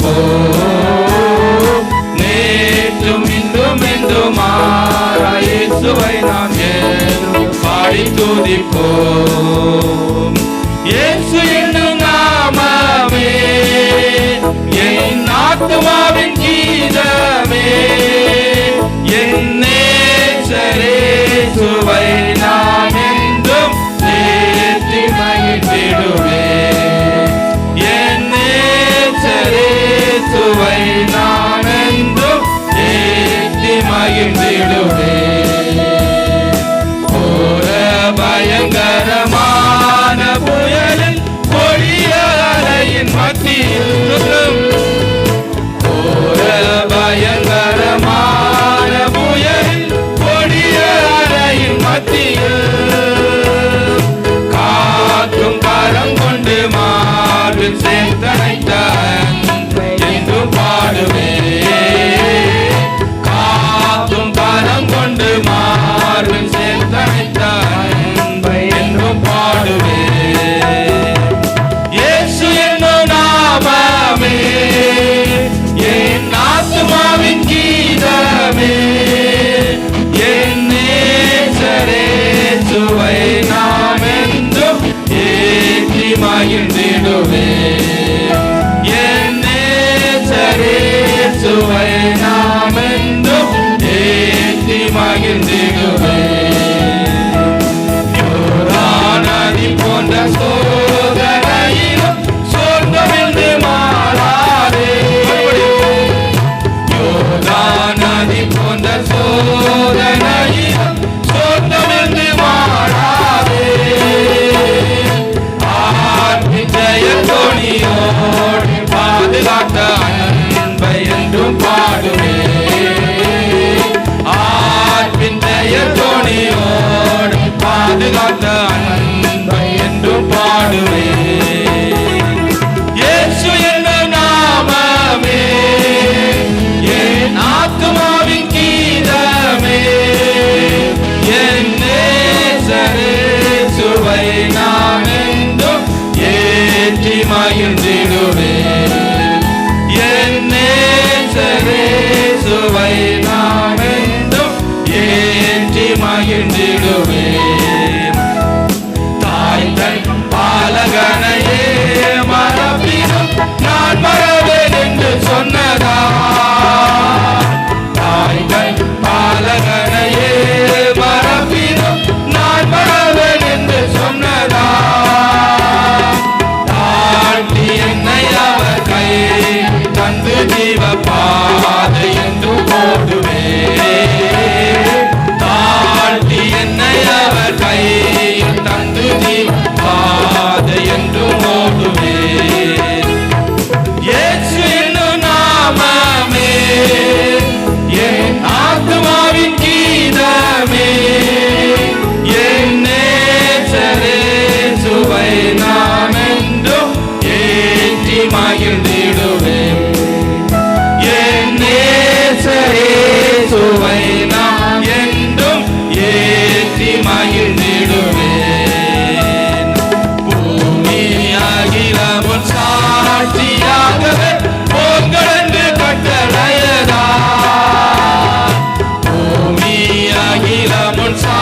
நிற்போம் நேற்றும் இன்றும் என்றும் மாறாயேசுவை நாம் என்றும் பாடி துதிப்போம். இயேசு என்னும் நாமமே என் ஆத்மாவின் எழுந்திடும் மகிழ்ந்திடுவே மகிழ்ந்திடுவேன். என் நேசரேசுவை நான் என்றும் ஏற்றி மகிழ்ந்திடுவேன். பூமியாகிலமும் சாட்சியாகவே போங்கடந்து கட்டளையதா. பூமியாகிலமும் சா